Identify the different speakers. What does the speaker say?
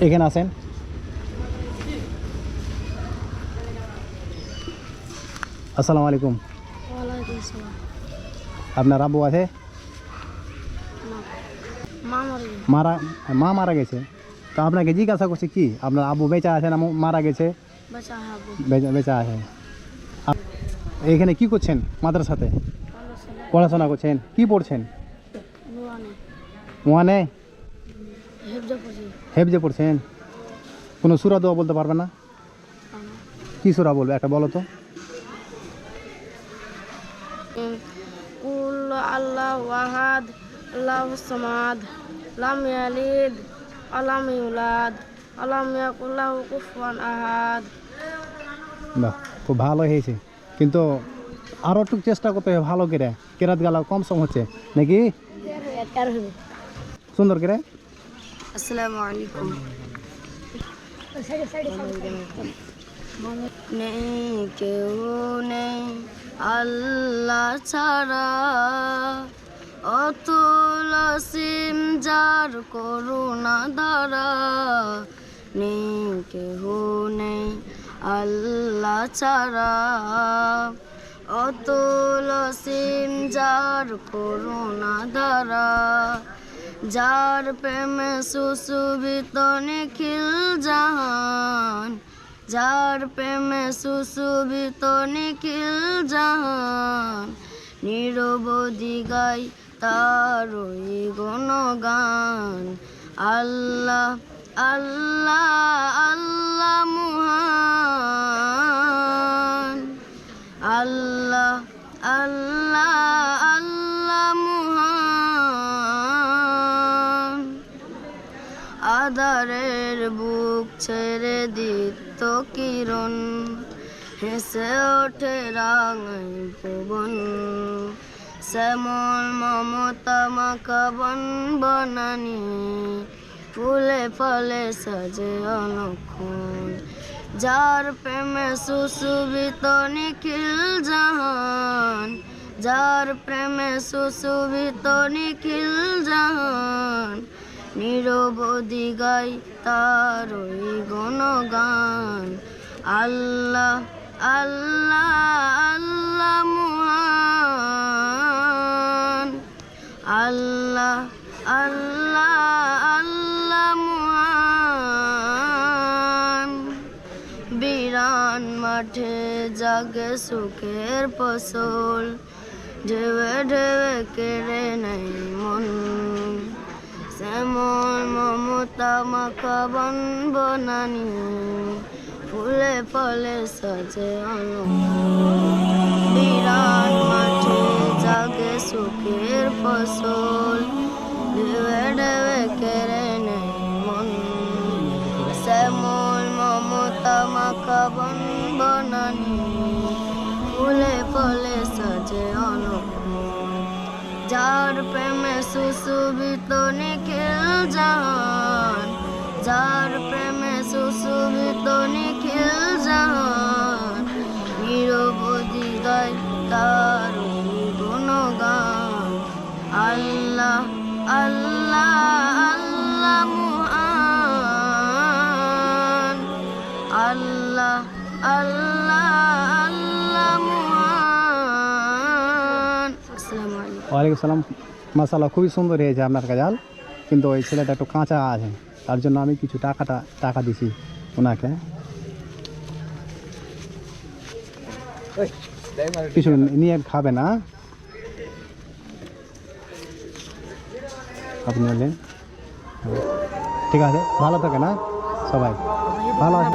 Speaker 1: এখানে আছেন আসসালামু আলাইকুম
Speaker 2: ওয়ালাইকুম আসসালাম
Speaker 1: আপনার আব্বু আছে
Speaker 2: মা মরে গেছে
Speaker 1: মারা মা মারা গেছে তো আপনাকে জিজ্ঞাসা করছি কি আপনার আব্বু বেঁচে আছে না মু- মারা গেছে
Speaker 2: বাচ্চা হাবু
Speaker 1: বেঁচে বেঁচে আছে আপ- এইখানে কি করছেন মাদ্রাসাতে
Speaker 2: ভালো ছেলে
Speaker 1: পড়াশোনা করছেন কি পড়ছেন
Speaker 2: নুয়ানে
Speaker 1: ওয়ানে
Speaker 2: হেফজা পড়ছি
Speaker 1: হেফজে পড়ছেন? কোনো সুরা দোয়া বলতে পারবে না? কি সুরা বলবে? একটা বলো তো।
Speaker 2: কুল আল্লাহ ওয়াহাদ আল্লাহ সামাদ লাম ইয়ালিদ আলাম ইউলাদ আলাম ইয়াকুল্লাহু কুফুয়ান আহাদ।
Speaker 1: বাহ খুব ভালো হয়েছে। কিন্তু আরও একটু চেষ্টা করতে হবে ভালো করে। কেরাত গালা কম সম হচ্ছে। নাকি? সুন্দর করে?
Speaker 2: আসসালামু নেই নেই আল্লাহ ছাড়া। অতুল সিম যার করুণা ধারা নেই কেহ নেই আল্লাহ ছাড়া। অতুল সিম যার করুণা ধারা যার প্রেমে সুশোভিত নিখিল জাহান, যার প্রেমে সুশোভিত নিখিল জাহান, নিরবধি গাই তার ওই গুণগান। আল্লাহ আল্লাহ আধারের বুক ছেড়ে দিত কিরণ। হেসে ওঠে রাঙাই পবন শ্যামল, মমতা মাখাবন বনানি। ফুলে ফলে সাজে অনুক্ষণ। যার প্রেমে সুসুবিত নিখিল জাহান। যার প্রেমে সুসুবিত নিখিল জাহান। নিরবধি গাই তার গুণগান। আল্লাহ আল্লাহ আল্লাহ মুহান। আল্লাহ আল্লাহ আল্লাহ মুহান। বিরান মাঠে জাগে সুখের ফসল। ঢেবে ঢেবে কেড়ে নেই মন। শ্যামল মমতা মাখাবন বনানি ফুলে ফলে সাজে বিরাট মাঠে জাগে সুখের ফসল ঢেবে ঢেবে কেড়ে নেই মন। শ্যামল মমতা মাখাবন বনানি ফুলে ফলে যার প্রেমে সুশোভিত নিখিল জাহান যার প্রেমে সুশোভিত নিখিল জাহান
Speaker 1: ওয়ালাইকুম সালাম। মাসাল্লাহ খুবই সুন্দর হয়েছে আপনার কাজাল কিন্তু ওই ছেলেটা একটু কাঁচা আছে তার জন্য আমি কিছু টাকাটা, টাকা দিছি ওনাকে। কিছু নিয়ে খাবে না। আপনি হলেন ঠিক আছে, ভালো থাকে না সবাই। ভালো আছে